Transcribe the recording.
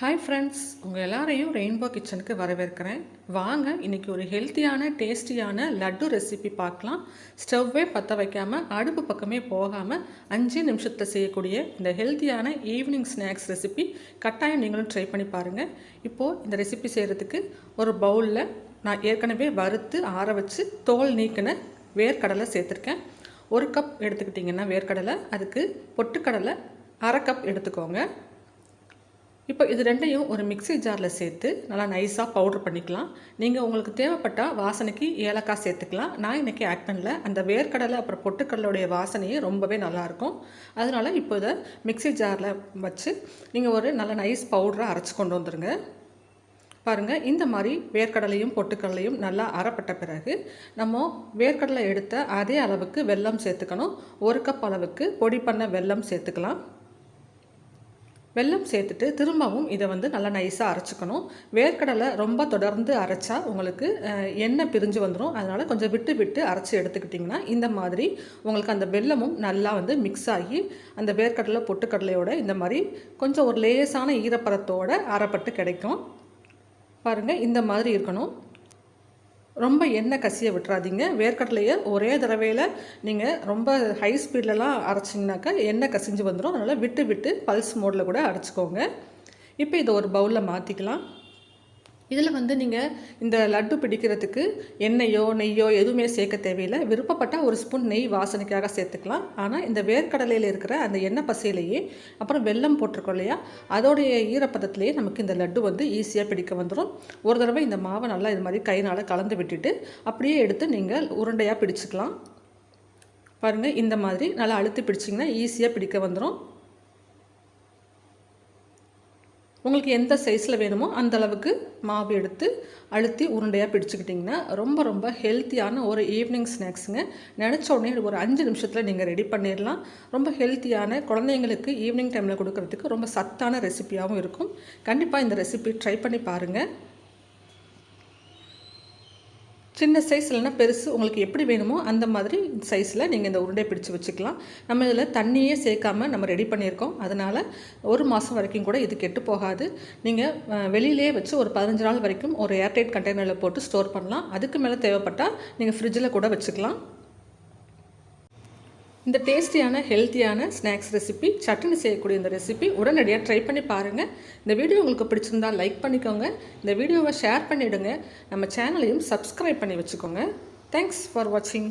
Hi friends உங்கள் எல்லாரையும் rainbow கிச்சனுக்கு வரவேற்கிறேன். வாங்க இன்றைக்கி ஒரு ஹெல்த்தியான டேஸ்டியான லட்டு ரெசிபி பார்க்கலாம். ஸ்டவ்வே பற்ற வைக்காமல் அடுப்பு பக்கமே போகாமல் அஞ்சு நிமிஷத்தில் செய்யக்கூடிய இந்த ஹெல்த்தியான ஈவினிங் ஸ்நாக்ஸ் ரெசிபி கட்டாயம் நீங்களும் ட்ரை பண்ணி பாருங்கள் இப்போது இந்த ரெசிபி செய்கிறதுக்கு ஒரு பவுலில் நான் ஏற்கனவே வறுத்து ஆற வச்சு தோல் நீக்கின வேர்க்கடலை சேர்த்துருக்கேன். ஒரு கப் எடுத்துக்கிட்டிங்கன்னா வேர்க்கடலை அதுக்கு பொட்டுக்கடலை அரை கப் எடுத்துக்கோங்க. இப்போ இது ரெண்டையும் ஒரு மிக்சி ஜாரில் சேர்த்து நல்லா நைஸாக பவுட்ரு பண்ணிக்கலாம். நீங்கள் உங்களுக்கு தேவைப்பட்டால் வாசனைக்கு ஏலக்காய் சேர்த்துக்கலாம். நான் இன்றைக்கி ஆட் பண்ணல. அந்த வேர்க்கடலை அப்புறம் பொட்டுக்கடலுடைய வாசனையே ரொம்பவே நல்லாயிருக்கும் அதனால் இப்போ இதை மிக்சி ஜாரில் வச்சு நீங்கள் ஒரு நல்ல நைஸ் பவுடரை அரைச்சி கொண்டு வந்துடுங்க பாருங்கள் இந்த மாதிரி வேர்க்கடலையும் பொட்டுக்கடலையும் நல்லா அறப்பட்ட பிறகு நம்ம வேர்க்கடலை எடுத்த அதே அளவுக்கு வெல்லம் சேர்த்துக்கணும். ஒரு கப் அளவுக்கு பொடி பண்ண வெல்லம் சேர்த்துக்கலாம். வெல்லம் சேர்த்துட்டு திரும்பவும் இதை வந்து நல்லா நைஸாக அரைச்சிக்கணும். வேர்க்கடலை ரொம்ப தொடர்ந்து அரைச்சா உங்களுக்கு எண்ணெய் பிரிஞ்சு வந்துடும் அதனால் கொஞ்சம் விட்டு விட்டு அரைச்சி எடுத்துக்கிட்டிங்கன்னா இந்த மாதிரி உங்களுக்கு அந்த வெல்லமும் நல்லா வந்து மிக்ஸ் ஆகி அந்த வேர்க்கடலை பொட்டுக்கடலையோட இந்த மாதிரி கொஞ்சம் ஒரு லேசான ஈரப்பதத்தோடு அரைப்பட்டு கிடைக்கும். பாருங்கள் இந்த மாதிரி இருக்கணும். ரொம்ப எண்ணெய் கசிய விட்டுறாதீங்க. வேர்க்கடலையை ஒரே தடவையில் நீங்கள் ரொம்ப ஹை ஸ்பீட்லலாம் அரைச்சிங்கனாக்கா எண்ணெய் கசிஞ்சு வந்துடும் அதனால் விட்டு விட்டு பல்ஸ் மோடில் கூட அரைச்சிக்கோங்க. இப்போ இதை ஒரு பவுலில் மாற்றிக்கலாம் இதில் வந்து நீங்கள் இந்த லட்டு பிடிக்கிறதுக்கு எண்ணெயோ நெய்யோ எதுவுமே சேர்க்க தேவையில்லை. விருப்பப்பட்டால் ஒரு ஸ்பூன் நெய் வாசனைக்காக சேர்த்துக்கலாம். ஆனால் இந்த வேர்க்கடலையில் இருக்கிற அந்த எண்ணெய் பசையிலேயே அப்புறம் வெல்லம் போட்டிருக்கோம் இல்லையா அதோடைய ஈரப்பதத்துலேயே நமக்கு இந்த லட்டு வந்து ஈஸியாக பிடிக்க வந்துடும் ஒரு தடவை இந்த மாவை நல்லா இது மாதிரி கைனால் கலந்து விட்டுட்டு அப்படியே எடுத்து நீங்கள் உருண்டையாக பிடிச்சிக்கலாம். பாருங்கள் இந்த மாதிரி நல்லா அழுத்தி பிடிச்சிங்கன்னா ஈஸியாக பிடிக்க வந்துடும் உங்களுக்கு எந்த சைஸில் வேணுமோ அந்த அளவுக்கு மாவு எடுத்து அழுத்தி உருண்டையாக பிடிச்சிக்கிட்டிங்கன்னா ரொம்ப ரொம்ப ஹெல்த்தியான ஒரு ஈவினிங் ஸ்நாக்ஸுங்க நினச்ச உடனே ஒரு அஞ்சு நிமிஷத்தில் நீங்கள் ரெடி பண்ணிடலாம் ரொம்ப ஹெல்த்தியான குழந்தைங்களுக்கு ஈவினிங் டைமில் கொடுக்கறதுக்கு ரொம்ப சத்தான ரெசிப்பியாகவும் இருக்கும். கண்டிப்பாக இந்த ரெசிபி ட்ரை பண்ணி பாருங்கள் சின்ன சைஸ் இல்லைனா பெருசு உங்களுக்கு எப்படி வேணுமோ அந்த மாதிரி சைஸில் நீங்கள் இந்த உருண்டை பிடிச்சி வச்சுக்கலாம். நம்ம இதில் தண்ணியே சேர்க்காமல் நம்ம ரெடி பண்ணியிருக்கோம். அதனால் ஒரு மாதம் வரைக்கும் கூட இது கெட்டு போகாது. நீங்கள் வெளியிலே வச்சு ஒரு பதினஞ்சு நாள் வரைக்கும் ஒரு ஏர்டைட் கண்டெய்னரில் போட்டு ஸ்டோர் பண்ணலாம். அதுக்கு மேலே தேவைப்பட்டால் நீங்கள் ஃப்ரிட்ஜில் கூட வச்சுக்கலாம். இந்த டேஸ்டியான ஹெல்த்தியான ஸ்நாக்ஸ் ரெசிபி சட்னி செய்யக்கூடிய இந்த ரெசிபி உடனடியாக ட்ரை பண்ணி பாருங்கள் இந்த வீடியோ உங்களுக்கு பிடிச்சிருந்தால் லைக் பண்ணிக்கோங்க. இந்த வீடியோவை ஷேர் பண்ணிவிடுங்க நம்ம சேனலையும் சப்ஸ்கிரைப் பண்ணி வச்சுக்கோங்க. தேங்க்ஸ் ஃபார் வாட்சிங்